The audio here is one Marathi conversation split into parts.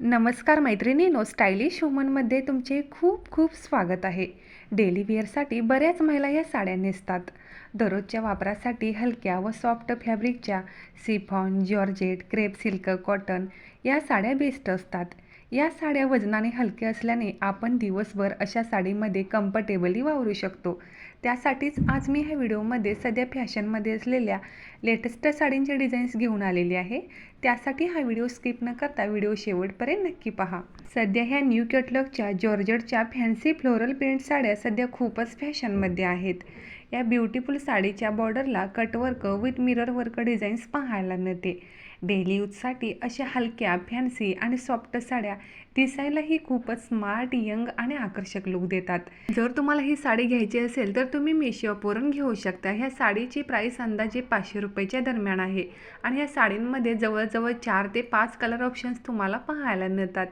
नमस्कार मैत्रिणीनो स्टायलिश वुमनमध्ये तुमचे खूप खूप स्वागत आहे. डेली वेअरसाठी बऱ्याच महिला या साड्या नेसतात. दररोजच्या वापरासाठी हलक्या व soft फॅब्रिकच्या chiffon georgette crepe silk cotton या साड्या बेस्ट असतात. या साड्या वजनाने हलक्या असल्याने आपण दिवसभर अशा साडीमध्ये कम्फर्टेबली वावरू शकतो. त्यासाठीच आज मी ह्या व्हिडिओमध्ये सध्या फॅशनमध्ये असलेल्या लेटेस्ट साडींचे डिझाईन्स घेऊन आलेली आहे. त्यासाठी हा व्हिडिओ स्किप न करता व्हिडिओ शेवटपर्यंत नक्की पहा. सध्या ह्या न्यू कॅटलॉगच्या जॉर्जटच्या फॅन्सी फ्लोरल प्रिंट साड्या सध्या खूपच फॅशनमध्ये आहेत. या ब्युटिफुल साडीच्या बॉर्डरला cutwork with mirror work designs पाहायला मिळते. डेली यूजसाठी अशा हलक्या फॅन्सी आणि सॉफ्ट साड्या दिसायलाही खूपच स्मार्ट यंग आणि आकर्षक लुक देतात. जर तुम्हाला ही साडी घ्यायची असेल तर तुम्ही मेशॉपवरून घेऊ शकता. ह्या साडीची प्राईस अंदाजे पाचशे रुपयाच्या दरम्यान आहे आणि या साडींमध्ये जवळ जवळजवळ चार ते पाच कलर ऑप्शन्स तुम्हाला पाहायला मिळतात.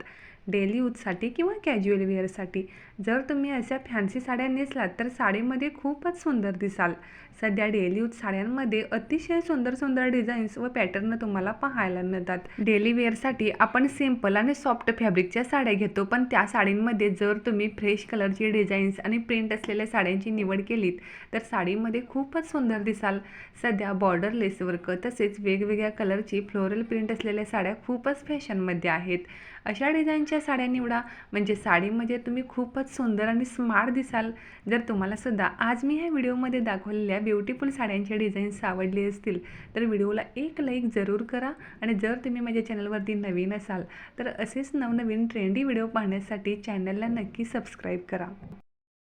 डेली यूजसाठी किंवा कॅज्युअल वेअरसाठी जर तुम्ही अशा फॅन्सी साड्या नेसलात तर साडीमध्ये खूपच सुंदर दिसाल. सध्या डेली यूज साड्यांमध्ये अतिशय सुंदर सुंदर डिझाईन्स व पॅटर्न तुम्हाला पाहायला मिळतात. डेली वेअरसाठी आपण सिंपल आणि सॉफ्ट फॅब्रिकच्या साड्या घेतो पण त्या साडींमध्ये जर तुम्ही फ्रेश कलरची डिझाईन्स आणि प्रिंट असलेल्या साड्यांची निवड केलीत तर साडीमध्ये खूपच सुंदर दिसाल. सध्या बॉर्डर लेस वर्क तसेच वेगवेगळ्या कलरची फ्लोरल प्रिंट असलेल्या साड्या खूपच फॅशनमध्ये आहेत. अशा डिझाईनच्या साड्या निवडा? म्हणजे साडीमध्ये तुम्ही खूपच सुंदर आणि स्मार्ट दिसाल. जर तुम्हालासुद्धा आज मी ह्या व्हिडिओमध्ये दाखवलेल्या ब्युटिफुल साड्यांचे डिझाईन्स आवडले असतील तर व्हिडिओला एक लाईक जरूर करा. आणि जर तुम्ही माझ्या चॅनलवरती नवीन असाल तर असेच नवनवीन ट्रेंडी व्हिडिओ पाहण्यासाठी चॅनलला नक्की सबस्क्राईब करा.